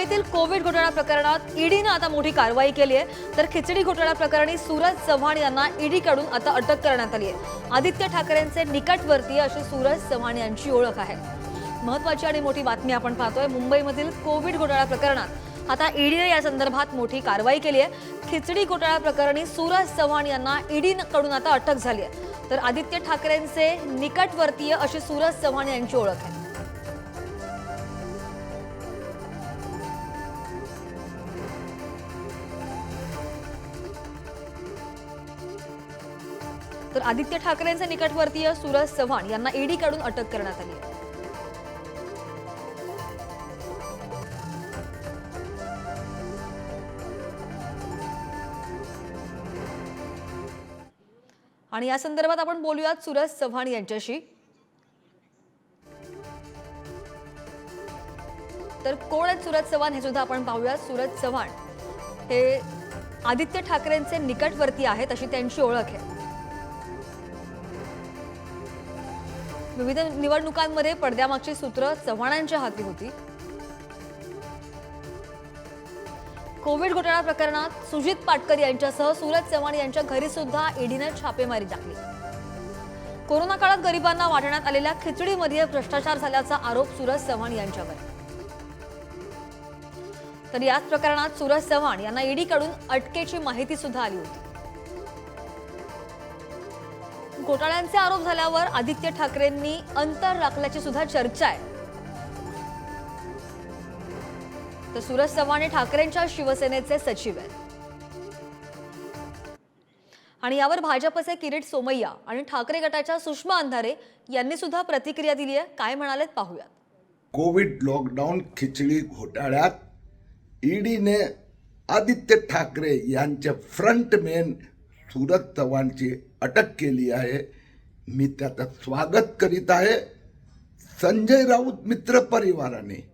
मुंबईतील कोविड घोटाळा प्रकरणात ईडीनं आता मोठी कारवाई केली आहे. तर खिचडी घोटाळा प्रकरणी सूरज चव्हाण यांना ईडीकडून आता अटक करण्यात आली आहे. आदित्य ठाकरेंचे निकटवर्तीय अशी सूरज चव्हाण यांची ओळख आहे. महत्वाची आणि मोठी बातमी आपण पाहतोय मुंबईमधील कोविड घोटाळा प्रकरणात आता ईडीने या संदर्भात मोठी कारवाई केली आहे. खिचडी घोटाळा प्रकरणी सूरज चव्हाण यांना ईडीकडून आता अटक झाली आहे. तर आदित्य ठाकरेंचे निकटवर्तीय अशी सूरज चव्हाण यांची ओळख आहे. तर आदित्य ठाकरेंचे निकटवर्तीय सुरज चव्हाण यांना ईडीकडून अटक करण्यात आली आहे. आणि या संदर्भात आपण बोलूयात सूरज चव्हाण यांच्याशी. तर कोण आहेत सुरज चव्हाण हे सुद्धा आपण पाहूयात. सुरज चव्हाण हे आदित्य ठाकरेंचे निकटवर्ती आहेत अशी त्यांची ओळख आहे. विविध निवडणुकांमध्ये पडद्यामागची सूत्र चव्हाणांच्या हाती होती. कोविड घोटाळा प्रकरणात सुजित पाटकर यांच्यासह सूरज चव्हाण यांच्या घरी सुद्धा ईडीने छापेमारी टाकली. कोरोना काळात गरिबांना वाटण्यात आलेल्या खिचडीमध्ये भ्रष्टाचार झाल्याचा आरोप सूरज चव्हाण यांच्यावर. तर याच प्रकरणात सूरज चव्हाण यांना ईडीकडून अटकेची माहिती सुद्धा आली होती. घोटाळ्यांचे आरोप झाल्यावर आदित्य ठाकरेंनी अंतर राखल्याची सुद्धा चर्चा आहे. तर सूरज चव्हाण हे ठाकरेंच्या शिवसेनेचे सचिव आहेत. आणि यावर भाजपचे किरीट सोमय्या आणि ठाकरे गटाच्या सुषमा अंधारे यांनी सुद्धा प्रतिक्रिया दिली आहे. काय म्हणालेत पाहूयात. कोविड लॉकडाऊन खिचडी घोटाळ्यात ईडीने आदित्य ठाकरे यांचे फ्रंटमॅन सूरज चव्हाणची अटक केली आहे. मी त्याचं स्वागत करीत आहे. संजय राऊत मित्र परिवाराने.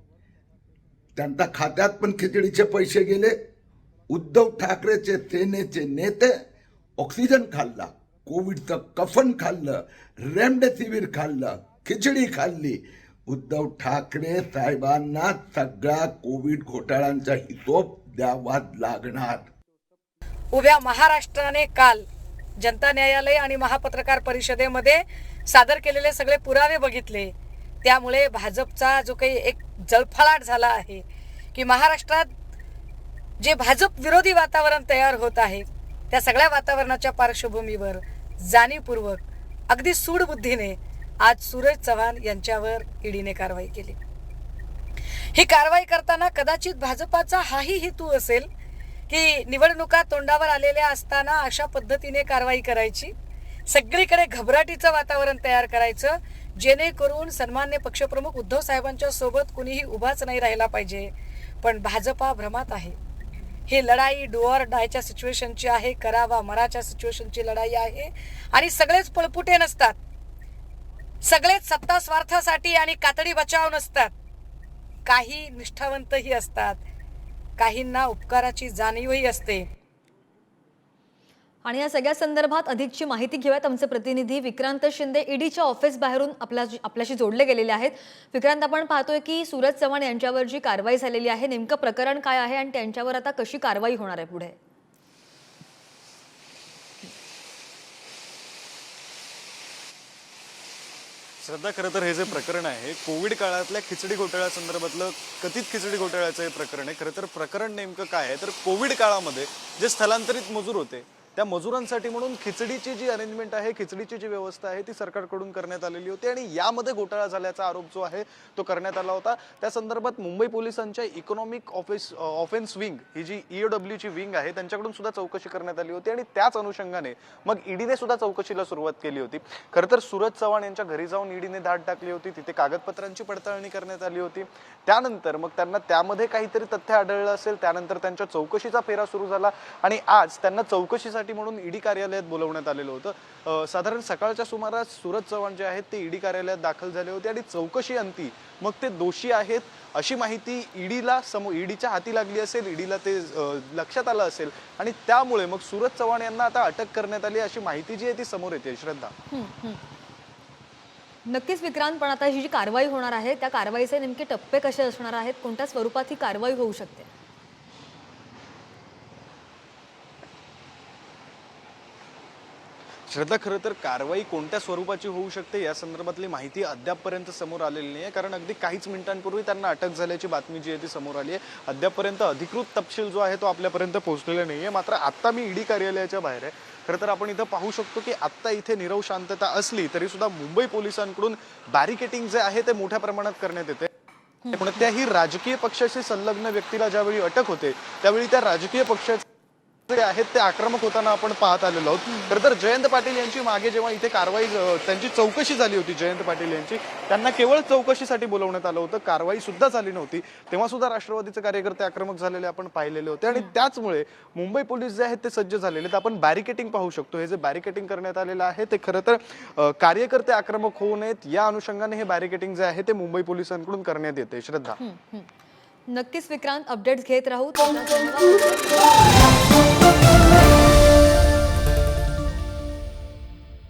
त्यांच्या खात्यात पण खिचडीचे पैसे गेले. उद्धव ठाकरेचे सेनेचे नेते ऑक्सिजन खाल्ला. कोविडचं कफन खाल्लं. रेमडेसिवीर खाल्लं. खिचडी खाल्ली. उद्धव ठाकरे साहेबांना सगळ्या कोविड घोटाळ्यांचा हिशोब द्यावा लागणार. उभ्या महाराष्ट्राने काल जनता न्यायालय आणि महापत्रकार परिषदेमध्ये सादर केलेले सगळे पुरावे बघितले. त्यामुळे भाजपचा जो काही एक जळफळाट झाला आहे की महाराष्ट्रात जे भाजप विरोधी वातावरण तयार होत आहे त्या सगळ्या वातावरणाच्या पार्श्वभूमीवर जाणीवपूर्वक अगदी सूडबुद्धीने आज सूरज चव्हाण यांच्यावर ईडीने कारवाई केली. ही कारवाई करताना कदाचित भाजपाचा हाही हेतू असेल की निवडणुका तोंडावर आलेल्या असताना अशा पद्धतीने कारवाई करायची. सगळीकडे घबराटीचं वातावरण तयार करायचं. जेणेकरून सन्मान्य पक्षप्रमुख उद्धव साहेबांच्या सोबत कुणीही उभाच नाही राहिला पाहिजे. पण भाजपा भ्रमात आहे. ही लढाई डुअर डायच्या सिच्युएशनची आहे करावा मराच्या सिच्युएशनची लढाई आहे आणि सगळेच पळपुटे नसतात. सगळेच सत्ता स्वार्थासाठी आणि कातडी बचाव नसतात. काही निष्ठावंतही असतात. काहींना उपकाराची जाणीवही असते. आणि या सगळ्या संदर्भात अधिकची माहिती घेऊयात. आमचे प्रतिनिधी विक्रांत शिंदे ईडीच्या ऑफिस बाहेरून आपल्या आपल्याशी जोडले गेलेले आहेत. विक्रांत आपण पाहतोय की सूरज चव्हाण यांच्यावर जी कारवाई झालेली आहे नेमकं प्रकरण काय आहे आणि त्यांच्यावर आता कशी कारवाई होणार आहे पुढे? श्रद्धा खरं तर हे जे प्रकरण आहे कोविड काळातल्या खिचडी घोटाळ्यासंदर्भातलं कथित खिचडी घोटाळ्याचं हे प्रकरण आहे. खरं तर प्रकरण नेमकं काय आहे? तर कोविड काळामध्ये जे स्थलांतरित मजूर होते त्या मजुरांसाठी म्हणून खिचडीची जी अरेंजमेंट आहे खिचडीची जी व्यवस्था आहे ती सरकारकडून करण्यात आलेली होती आणि यामध्ये घोटाळा झाल्याचा आरोप जो आहे तो करण्यात आला होता. त्या संदर्भात मुंबई पोलिसांच्या इकॉनॉमिक ऑफिस ऑफेन्स विंग ही जी ईओडब्ल्यूची विंग आहे त्यांच्याकडून सुद्धा चौकशी करण्यात आली होती आणि त्याच अनुषंगाने मग ईडीने सुद्धा चौकशीला सुरुवात केली होती. खरं तर सूरज चव्हाण यांच्या घरी जाऊन ईडीने धाड टाकली होती. तिथे कागदपत्रांची पडताळणी करण्यात आली होती. त्यानंतर मग त्यांना त्यामध्ये काहीतरी तथ्य आढळलं असेल त्यानंतर त्यांच्या चौकशीचा फेरा सुरू झाला आणि आज त्यांना चौकशीसाठी म्हणून ईडी कार्यालयात बोलवण्यात आलेलं होतं. साधारण सकाळच्या सुमारास सुरज चव्हाण जे आहेत ते ईडी कार्यालयात दाखल झाले होते आणि चौकशी अंती मग ते दोषी आहेत अशी माहिती ईडीला समो ईडीच्या हाती लागली असेल ईडीला ते लक्षात आलं असेल आणि त्यामुळे मग सुरज चव्हाण यांना आता अटक करण्यात आली अशी माहिती जी आहे ती समोर येते. श्रद्धा. नक्कीच विक्रांत पण आता ही जी कारवाई होणार आहे त्या कारवाईचे नेमके टप्पे कसे असणार आहेत कोणत्या स्वरूपात ही कारवाई होऊ शकते? श्रद्धा खरं तर कारवाई कोणत्या स्वरूपाची होऊ शकते या संदर्भातली माहिती अद्यापपर्यंत समोर आलेली नाही आहे कारण अगदी काहीच मिनिटांपूर्वी त्यांना अटक झाल्याची बातमी जी आहे ती समोर आली आहे अद्यापपर्यंत अधिकृत तपशील जो आहे तो आपल्यापर्यंत पोहोचलेला नाही आहे मात्र आत्ता मी ईडी कार्यालयाच्या बाहेर आहे. खरं तर आपण इथं पाहू शकतो की आत्ता इथे निरव शांतता असली तरी सुद्धा मुंबई पोलिसांकडून बॅरिकेटिंग जे आहे ते मोठ्या प्रमाणात करण्यात येते कोणत्याही राजकीय पक्षाशी संलग्न व्यक्तीला ज्यावेळी अटक होते त्यावेळी त्या राजकीय पक्षाचे जे आहेत ते आक्रमक होताना आपण पाहत आलेलो आहोत. खरं तर जयंत पाटील यांची मागे जेव्हा इथे कारवाई त्यांची चौकशी झाली होती जयंत पाटील यांची त्यांना केवळ चौकशीसाठी बोलवण्यात आलं होतं. कारवाई सुद्धा झाली नव्हती. तेव्हा सुद्धा राष्ट्रवादीचे कार्यकर्ते आक्रमक झालेले आपण पाहिलेले होते. आणि त्याचमुळे मुंबई पोलीस जे आहेत ते सज्ज झालेले आहेत. आपण बॅरिकेटिंग पाहू शकतो. हे जे बॅरिकेटिंग करण्यात आलेलं आहे ते खरं तर कार्यकर्ते आक्रमक होऊ नयेत. या अनुषंगाने हे बॅरिकेटिंग जे आहे ते मुंबई पोलिसांकडून करण्यात येते. श्रद्धा. नक्कीच विक्रांत अपडेट्स घेत राहू.